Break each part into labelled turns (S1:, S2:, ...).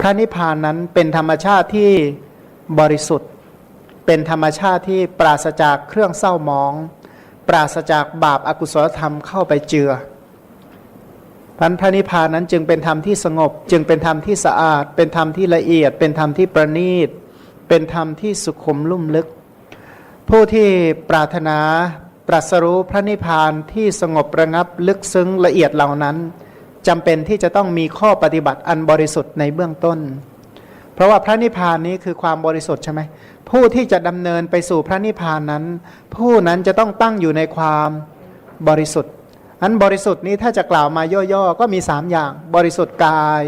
S1: พระนิพพานนั้นเป็นธรรมชาติที่บริสุทธิ์ เป็นธรรมชาติที่ปราศจากเครื่องเศร้าหมอง ปราศจากบาปอากุศลธรรมเข้าไปเจือพันพระนิพพานนั้นจึงเป็นธรรมที่สงบ จึงเป็นธรรมที่สะอาด เป็นธรรมที่ละเอียด เป็นธรรมที่ประณีต เป็นธรรมที่สุขุมลุ่มลึก ผู้ที่ปรารถนาตรัสรู้พระนิพพานที่สงบระงับลึกซึ้งละเอียดเหล่านั้น จำเป็นที่จะต้องมีข้อปฏิบัติอันบริสุทธิ์ในเบื้องต้น เพราะว่าพระนิพพานนี้คือความบริสุทธิ์ใช่ไหมผู้ที่จะดำเนินไปสู่พระนิพพานนั้น ผู้นั้นจะต้องตั้งอยู่ในความบริสุทธิ์อันบริสุทธิ์นี้ถ้าจะกล่าวมาย่อๆก็มีสามอย่าง บริสุทธิ์กาย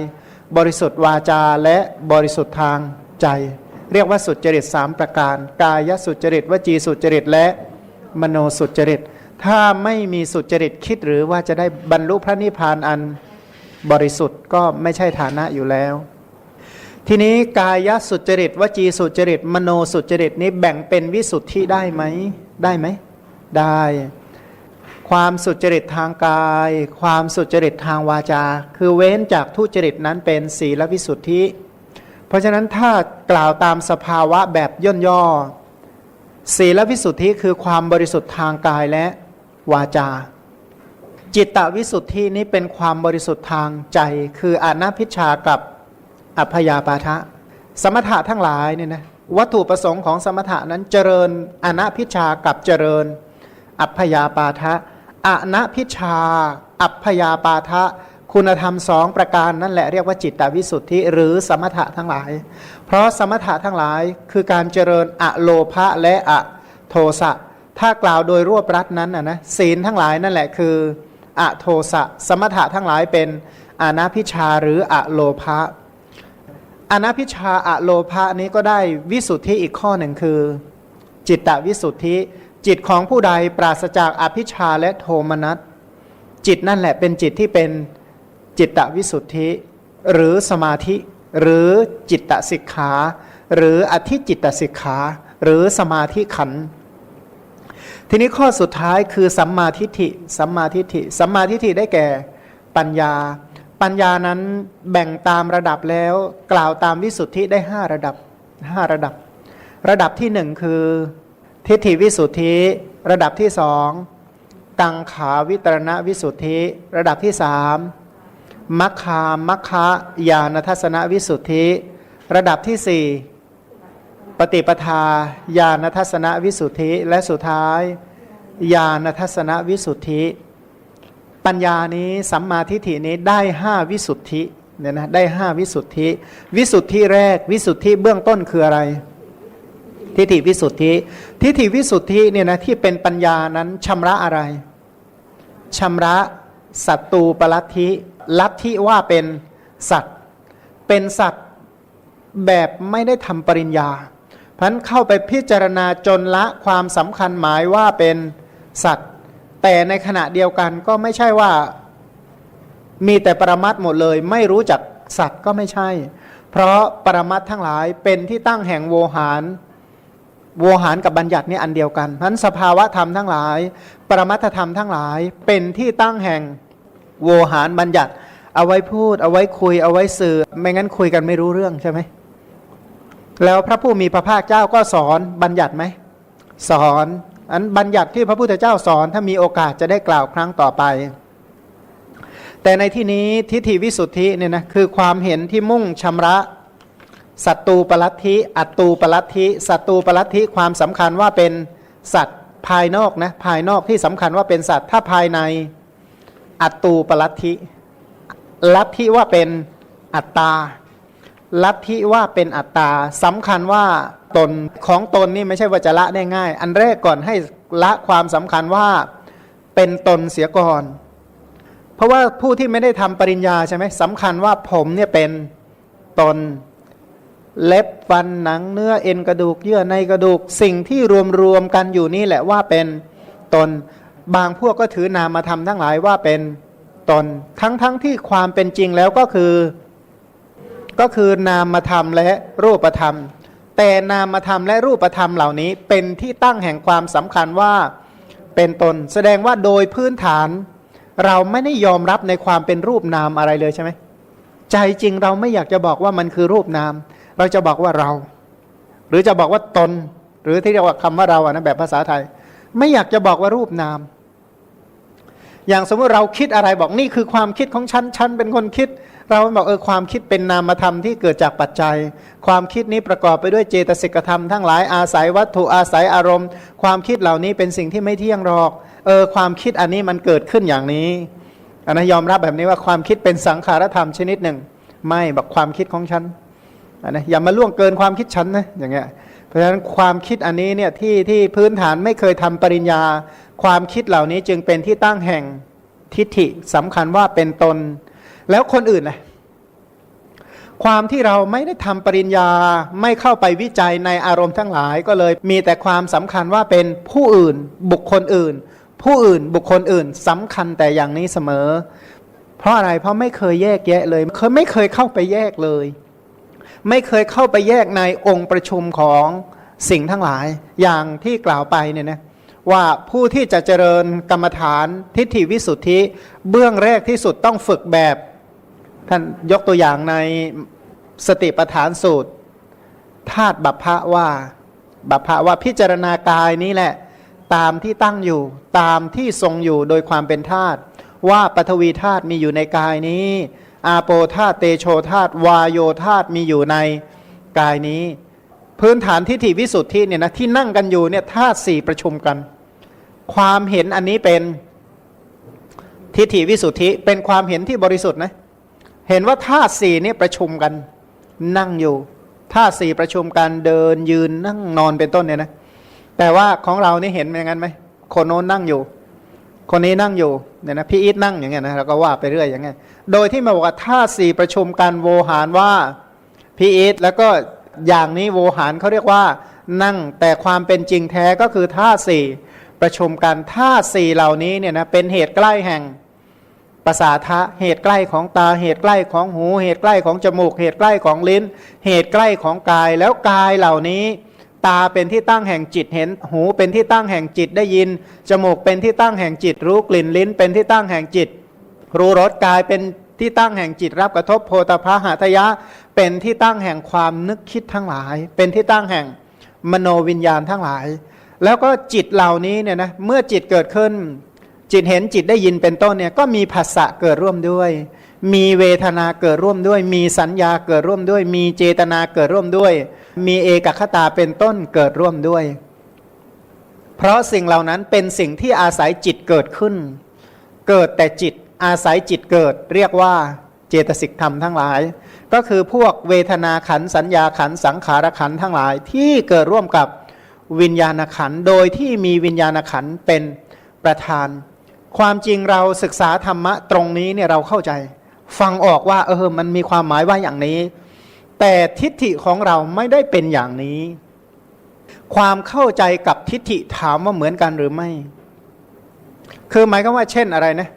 S1: บริสุทธิ์วาจาและบริสุทธิ์ทางใจ เรียกว่าสุจริตสามประการ กายสุจริตวจีสุจริตและมโนสุจริตถ้าไม่มีสุจริตคิดหรือว่าจะได้บรรลุพระนิพพานอัน บริสุทธิ์ก็ไม่ใช่ฐานะอยู่แล้ว ทีนี้กายสุจริตวจีสุจริต มโนสุจริตนี้แบ่งเป็นวิสุทธิได้ไหมได้ไหมได้ ความสุจริตทางกาย ความสุจริตทางวาจา คือเว้นจากทุจริตนั้นเป็นศีลวิสุทธิ เพราะฉะนั้นถ้ากล่าวตามสภาวะแบบย่นย่อศีลวิสุทธิคือความบริสุทธิ์ทางกายและวาจา จิตตวิสุทธินี้เป็นความบริสุทธิ์ทางใจ คืออนาพิชากับอัพยาปาทะ สมถะทั้งหลายเนี่ยนะวัตถุประสงค์ของสมถะนั้นเจริญอนาพิชากับเจริญ อัพยาปาทะอนาพิชา อัพยาปาทะคุณธรรมสองประการนั่นแหละเรียกว่าจิตตวิสุทธิหรือสมถะทั้งหลาย เพราะสมถะทั้งหลายคือการเจริญอะโลภะและอะโทสะถ้ากล่าวโดยรวบรัดนั้นนะนะศีลทั้งหลายนั่นแหละคือ อโทสะสมถะทั้งหลายเป็นอนาพิชาหรืออะโลภะอนาพิชาอะโลภะนี้ก็ได้วิสุทธิอีกข้อหนึ่งคือ จิตตวิสุทธิ จิตของผู้ใดปราศจากอภิชาและโทมนัสจิตนั่นแหละเป็นจิตที่เป็นจิตตวิสุทธิ หรือสมาธิ หรือจิตตสิกขา หรืออธิจิตตสิกขา หรือสมาธิขันธ์ ทีนี้ข้อสุดท้ายคือสัมมาทิฏฐิ สัมมาทิฏฐิ สัมมาทิฏฐิได้แก่ปัญญา ปัญญานั้นแบ่งตามระดับแล้ว กล่าวตามวิสุทธิได้ห้าระดับห้าระดับ ระดับที่หนึ่งคือ ทิฏฐิวิสุทธิ ระดับที่สองกังขาวิตรณวิสุทธิ ระดับที่สามมัคคามัคคะญาณทัศนวิสุทธิ ระดับที่สี่ ปฏิปทาญาณทัศนวิสุทธิ และสุดท้ายญาณทัศนวิสุทธิ ปัญญานี้สัมมาทิฏฐินี้ได้ห้าวิสุทธิเนี่ยนะได้ห้าวิสุทธิ วิสุทธิแรกวิสุทธิเบื้องต้นคืออะไร ทิฏฐิวิสุทธิ ทิฏฐิวิสุทธิเนี่ยนะที่เป็นปัญญานั้นชำระอะไรชำระสัตตูปลัทธิลัทธิว่าเป็นสัตว์ เป็นสัตว์แบบไม่ได้ทำปริญญา พันเข้าไปพิจารณาจนละความสำคัญหมายว่าเป็นสัตว์ แต่ในขณะเดียวกันก็ไม่ใช่ว่ามีแต่ปรมัตหมดเลย ไม่รู้จักสัตว์ก็ไม่ใช่ เพราะปรมัตทั้งหลายเป็นที่ตั้งแห่งโวหารโวหารกับบัญญัตินี่อันเดียวกันพันสภาวะธรรมทั้งหลาย ปรมัตธรรมทั้งหลาย เป็นที่ตั้งแห่งโวหารบัญญัติ เอาไว้พูด เอาไว้คุย เอาไว้สื่อ ไม่งั้นคุยกันไม่รู้เรื่องใช่ไหม แล้วพระผู้มีพระภาคเจ้าก็สอนบัญญัติไหมสอนอันบัญญัติที่พระพุทธเจ้าสอนถ้ามีโอกาสจะได้กล่าวครั้งต่อไป แต่ในที่นี้ทิฏฐิวิสุทธิเนี่ยนะคือความเห็นที่มุ่งชำระสัตตูปลัทธิ อัตตูปลัทธิสัตตูปลัทธิความสำคัญว่าเป็นสัตว์ภายนอกนะภายนอกที่สำคัญว่าเป็นสัตว์ถ้าภายใน อัตตูปลัทธิลัทธิว่าเป็นอัตตา ลัทธิว่าเป็นอัตตาสำคัญว่าตนของตนนี่ไม่ใช่ว่าจะละได้ง่าย อันแรกก่อนให้ละความสำคัญว่าเป็นตนเสียก่อน เพราะว่าผู้ที่ไม่ได้ทำปริญญาใช่ไหมสำคัญว่าผมเนี่ยเป็นตนเล็บฟันหนังเนื้อเอ็นกระดูกเยื่อในกระดูกสิ่งที่รวมรวมกันอยู่นี่แหละว่าเป็นตน บางพวกก็ถือนามธรรมทั้งหลายว่าเป็นตน ทั้งๆทที่ความเป็นจริงแล้วก็คือ ก็คือนามธรรมและรูปธรรม แต่นามธรรมและรูปธรรมเหล่านี้เป็นที่ตั้งแห่งความสำคัญว่าเป็นตน แสดงว่าโดยพื้นฐาน เราไม่ได้ยอมรับในความเป็นรูปนามอะไรเลยใช่ไหมใจจริงเราไม่อยากจะบอกว่ามันคือรูปนาม เราจะบอกว่าเรา หรือจะบอกว่าตน หรือที่เรียกว่าคำว่าเราอะนะแบบภาษาไทย ไม่อยากจะบอกว่ารูปนาม อย่างสมมติเราคิดอะไรบอกนี่คือความคิดของฉันฉันเป็นคนคิด เราบอกเออความคิดเป็นนามธรรมที่เกิดจากปัจจัย ความคิดนี้ประกอบไปด้วยเจตสิกธรรมทั้งหลายอาศัยวัตถุอาศัยอารมณ์ ความคิดเหล่านี้เป็นสิ่งที่ไม่เที่ยงหรอกเออความคิดอันนี้มันเกิดขึ้นอย่างนี้อันนะยอมรับแบบนี้ว่าความคิดเป็นสังขารธรรมชนิดหนึ่ง ไม่บอกความคิดของฉันอันนะอย่ามาล่วงเกินความคิดฉันนะอย่างเงี้ย เพราะฉะนั้นความคิดอันนี้เนี่ยที่ที่พื้นฐานไม่เคยทำปริญญา ความคิดเหล่านี้จึงเป็นที่ตั้งแห่งทิฏฐิสำคัญว่าเป็นตน แล้วคนอื่นนะความที่เราไม่ได้ทำปริญญาไม่เข้าไปวิจัยในอารมณ์ทั้งหลาย ก็เลยมีแต่ความสำคัญว่าเป็นผู้อื่นบุคคลอื่น ผู้อื่นบุคคลอื่นสำคัญแต่อย่างนี้เสมอ เพราะอะไรเพราะไม่เคยแยกแยะเลยเคยไม่เคยเข้าไปแยกเลย ไม่เคยเข้าไปแยกในองค์ประชุมของสิ่งทั้งหลายอย่างที่กล่าวไปเนี่ยนะว่าผู้ที่จะเจริญกรรมฐานทิฏฐิวิสุทธิ เบื้องแรกที่สุดต้องฝึกแบบ ท่านยกตัวอย่างในสติปัฏฐานสูตรธาตุบัพพะว่าบัพพะว่าพิจารณากายนี้แหละ ตามที่ตั้งอยู่ตามที่ทรงอยู่โดยความเป็นธาตุว่าปฐวีธาตุมีอยู่ในกายนี้ อาโปธาตเตโชธาตวายโยธาตมีอยู่ในกายนี้ พื้นฐานทิฏฐิวิสุทธิเนี่ยนะที่นั่งกันอยู่เนี่ยธาตุสี่ประชุมกัน ความเห็นอันนี้เป็นทิฏฐิวิสุทธิเป็นความเห็นที่บริสุทธิ์นะเห็นว่าธาตุสี่นี่ประชุมกันนั่งอยู่ธาตุสี่ประชุมกันเดินยืนนั่งนอนเป็นต้นเนี่ยนะแต่ว่าของเรานี่เห็นอย่างนั้นไหมคนโน้นนั่งอยู่ คนนี้นั่งอยู่เนี่ยนะพี่อีทนั่งอย่างเงี้ยนะเราก็ว่าไปเรื่อยอย่างเงี้ยโดยที่มาบอกว่าธาสี่ประชุมกันโวหารว่าพี่อีทแล้วก็อย่างนี้โวหารเขาเรียกว่านั่งแต่ความเป็นจริงแท้ก็คือธาสี่ประชุมกันธาสี่เหล่านี้เนี่ยนะเป็นเหตุใกล้แห่งประสาทะเหตุใกล้ของตาเหตุใกล้ของหู เหตุใกล้ของจมูก เหตุใกล้ของลิ้น เหตุใกล้ของกายแล้วกายเหล่านี้ ตาเป็นที่ตั้งแห่งจิตเห็น หูเป็นที่ตั้งแห่งจิตได้ยิน จมูกเป็นที่ตั้งแห่งจิตรู้กลิ่นลิ้น เป็นที่ตั้งแห่งจิต รู้รสกายเป็นที่ตั้งแห่งจิตรับกระทบโพธพาหะทยะ เป็นที่ตั้งแห่งความนึกคิดทั้งหลาย เป็นที่ตั้งแห่งมโนวิญญาณทั้งหลาย แล้วก็จิตเหล่านี้เนี่ยนะเมื่อจิตเกิดขึ้น จิตเห็นจิตได้ยินเป็นต้นเนี่ยก็มีภาษะเกิดร่วมด้วย มีเวทนาเกิดร่วมด้วย มีสัญญาเกิดร่วมด้วย มีเจตนาเกิดร่วมด้วย มีเอกคตาเป็นต้นเกิดร่วมด้วย เพราะสิ่งเหล่านั้นเป็นสิ่งที่อาศัยจิตเกิดขึ้น เกิดแต่จิตอาศัยจิตเกิด เรียกว่าเจตสิกธรรมทั้งหลาย ก็คือพวกเวทนาขันสัญญาขันสังขารขันทั้งหลาย ที่เกิดร่วมกับวิญญาณขันโดยที่มีวิญญาณขันเป็นประธาน ความจริงเราศึกษาธรรมะตรงนี้เนี่ยเราเข้าใจ ฟังออกว่า เออ มันมีความหมายว่าอย่างนี้ แต่ทิฏฐิของเราไม่ได้เป็นอย่างนี้ ความเข้าใจกับทิฏฐิถามว่าเหมือนกันหรือไม่ คือหมายก็ว่า เช่นอะไรนะ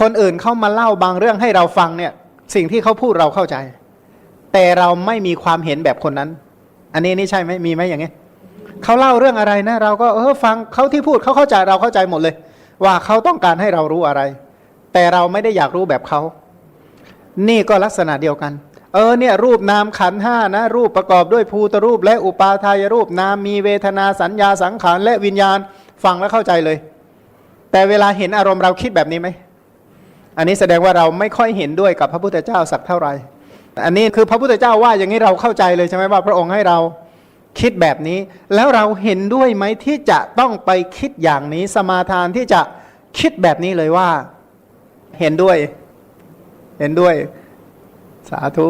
S1: คนอื่นเข้ามาเล่าบางเรื่องให้เราฟังเนี่ย สิ่งที่เขาพูดเราเข้าใจ แต่เราไม่มีความเห็นแบบคนนั้น อันนี้นี่ใช่ไหมมีไหมอย่างนี้เขาเล่าเรื่องอะไรนะ เราก็เออฟังเขาที่พูดเขาเข้าใจเราเข้าใจหมดเลย ว่าเขาต้องการให้เรารู้อะไร แต่เราไม่ได้อยากรู้แบบเขา นี่ก็ลักษณะเดียวกัน เออเนี่ยรูปนามขันห้านะรูปประกอบด้วยภูตรูป และอุปาทายรูปนามมีเวทนาสัญญาสังขารและวิญญาณฟังแล้วเข้าใจเลย แต่เวลาเห็นอารมณ์เราคิดแบบนี้ไหมอันนี้แสดงว่าเราไม่ค่อยเห็นด้วยกับพระพุทธเจ้าสักเท่าไหร่อันนี้คือพระพุทธเจ้าว่าอย่างนี้เราเข้าใจเลยใช่ไหมว่าพระองค์ให้เราคิดแบบนี้ แล้วเราเห็นด้วยไหมที่จะต้องไปคิดอย่างนี้สมาทานที่จะคิดแบบนี้เลยว่าเห็นด้วย เห็นด้วยสาธุ